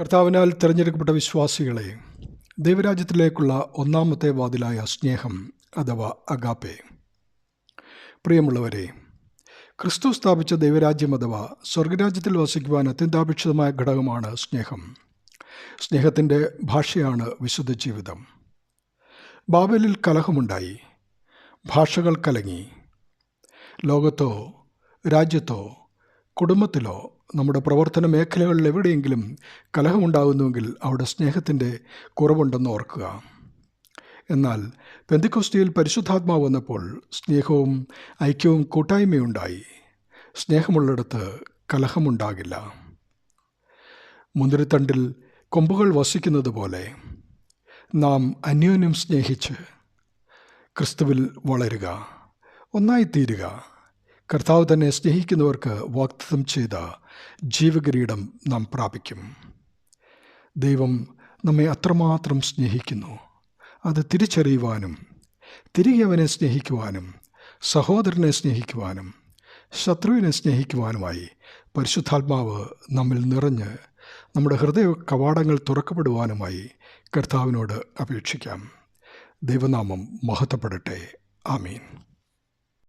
കർത്താവിനാൽ തിരഞ്ഞെടുക്കപ്പെട്ട വിശ്വാസികളെ ദൈവരാജ്യത്തിലേക്കുള്ള ഒന്നാമത്തെ വാതിലായ സ്നേഹം അഥവാ അഗാപ്പെ. പ്രിയമുള്ളവരെ ക്രിസ്തു സ്ഥാപിച്ച ദൈവരാജ്യം അഥവാ സ്വർഗരാജ്യത്തിൽ വസിക്കുവാൻ അത്യന്താപേക്ഷിതമായ ഘടകമാണ് സ്നേഹം. സ്നേഹത്തിന്റെ ഭാഷയാണ് വിശുദ്ധ ജീവിതം. ബാബലിൽ കലഹമുണ്ടായി ഭാഷകൾ കലങ്ങി. ലോകത്തോ രാജ്യത്തോ കുടുംബത്തിലോ നമ്മുടെ പ്രവർത്തന മേഖലകളിൽ എവിടെയെങ്കിലും കലഹമുണ്ടാകുന്നുവെങ്കിൽ അവിടെ സ്നേഹത്തിന്റെ കുറവുണ്ടെന്ന് ഓർക്കുക. എന്നാൽ പെന്തിക്കൊസ്തിയിൽ പരിശുദ്ധാത്മാവ് വന്നപ്പോൾ സ്നേഹവും ഐക്യവും കൂട്ടായ്മയുണ്ടായി. സ്നേഹമുള്ളിടത്ത് കലഹമുണ്ടാകില്ല. മുന്തിരിത്തണ്ടിൽ കൊമ്പുകൾ വസിക്കുന്നത് പോലെ നാം അന്യോന്യം സ്നേഹിച്ച് ക്രിസ്തുവിൽ വളരുക ഒന്നായിത്തീരുക. കർത്താവ് തന്നെ സ്നേഹിക്കുന്നവർക്ക് വാഗ്ദത്തം ചെയ്ത ജീവകിരീടം നാം പ്രാപിക്കും. ദൈവം നമ്മെ അത്രമാത്രം സ്നേഹിക്കുന്നു. അത് തിരിച്ചറിയുവാനും തിരികെ അവനെ സ്നേഹിക്കുവാനും സഹോദരനെ സ്നേഹിക്കുവാനും ശത്രുവിനെ സ്നേഹിക്കുവാനുമായി പരിശുദ്ധാത്മാവ് നമ്മിൽ നിറഞ്ഞ് നമ്മുടെ ഹൃദയ കവാടങ്ങൾ തുറക്കപ്പെടുവാനുമായി കർത്താവിനോട് അപേക്ഷിക്കാം. ദൈവനാമം മഹത്വപ്പെടട്ടെ. ആമീൻ.